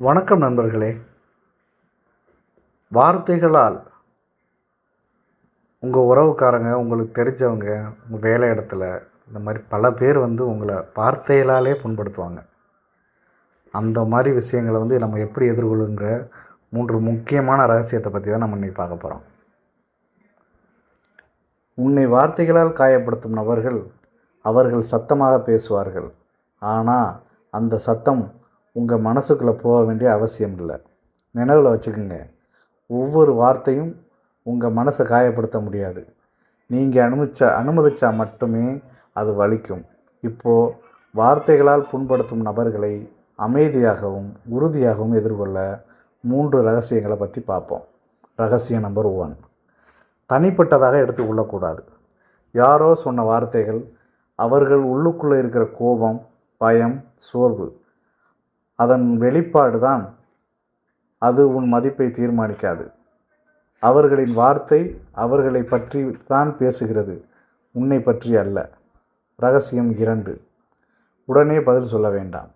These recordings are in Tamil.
வணக்கம் நண்பர்களே. வார்த்தைகளால் உங்கள் உறவுக்காரங்க உங்களுக்கு தெரிஞ்சவங்க உங்கள் வேலை இடத்துல இந்த மாதிரி பல பேர் வந்து உங்களை வார்த்தைகளாலே புண்படுத்துவாங்க. அந்த மாதிரி விஷயங்களை வந்து நம்ம எப்படி எதிர்கொள்ளுங்கிற மூன்று முக்கியமான ரகசியத்தை பற்றி தான் நம்ம இன்றைக்கி பார்க்க போகிறோம் உன்னை வார்த்தைகளால் காயப்படுத்தும் நபர்கள் அவர்கள் சத்தமாக பேசுவார்கள். ஆனால் அந்த சத்தம் உங்கள் மனசுக்குள்ளே போக வேண்டிய அவசியம் இல்லை. நினைவில் வச்சுக்கோங்க. ஒவ்வொரு வார்த்தையும் உங்கள் மனசை காயப்படுத்த முடியாது. நீங்கள் அனுமதிச்சா அனுமதிச்சா மட்டுமே அது வலிக்கும். இப்போது வார்த்தைகளால் புண்படுத்தும் நபர்களை அமைதியாகவும் உறுதியாகவும் எதிர்கொள்ள மூன்று ரகசியங்களை பற்றி பார்ப்போம் ரகசியம் நம்பர் ஒன். தனிப்பட்டதாக எடுத்துக்கொள்ளக்கூடாது யாரோ சொன்ன வார்த்தைகள் அவர்கள் உள்ளுக்குள்ளே இருக்கிற கோபம் பயம் சோர்வு அதன் வெளிப்பாடு தான் அது உன் மதிப்பை தீர்மானிக்காது. அவர்களின் வார்த்தை அவர்களை பற்றி தான் பேசுகிறது உன்னை பற்றி அல்ல. ரகசியம் இரண்டு. உடனே பதில் சொல்ல வேண்டாம்.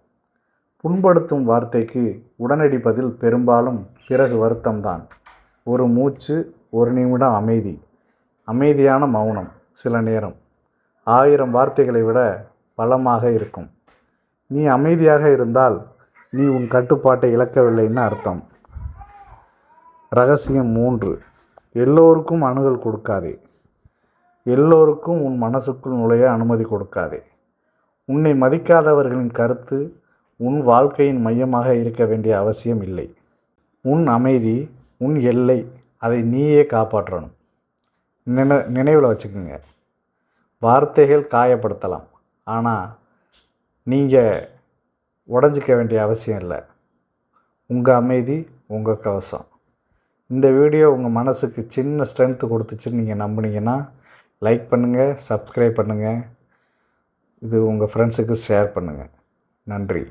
புண்படுத்தும் வார்த்தைக்கு உடனடி பதில் பெரும்பாலும் பிறகு வருத்தம்தான். ஒரு மூச்சு ஒரு நிமிடம் அமைதி. அமைதியான மௌனம் சில நேரம். ஆயிரம் வார்த்தைகளை விட பலமாக இருக்கும். நீ அமைதியாக இருந்தால் நீ உன் கட்டுப்பாட்டை இழக்கவில்லைன்னு அர்த்தம். ரகசியம் மூன்று. எல்லோருக்கும் அணுகல் கொடுக்காதே. எல்லோருக்கும் உன் மனசுக்குள் நுழைய அனுமதி கொடுக்காதே. உன்னை மதிக்காதவர்களின் கருத்து உன் வாழ்க்கையின் மையமாக இருக்க வேண்டிய அவசியம் இல்லை. உன் அமைதி உன் எல்லை அதை நீயே காப்பாற்றணும். நினை நினைவில் வச்சுக்கோங்க. வார்த்தைகள் காயப்படுத்தலாம். ஆனால் நீங்கள் உடஞ்சிக்க வேண்டிய அவசியம் இல்லை. உங்கள் அமைதி உங்கள் கவசம். இந்த வீடியோ உங்கள் மனசுக்கு சின்ன ஸ்ட்ரென்த்து கொடுத்துச்சுன்னு நீங்கள் நம்புனீங்கன்னா லைக் பண்ணுங்கள் சப்ஸ்கிரைப் பண்ணுங்கள் இது உங்கள் ஃப்ரெண்ட்ஸுக்கு ஷேர் பண்ணுங்கள் நன்றி.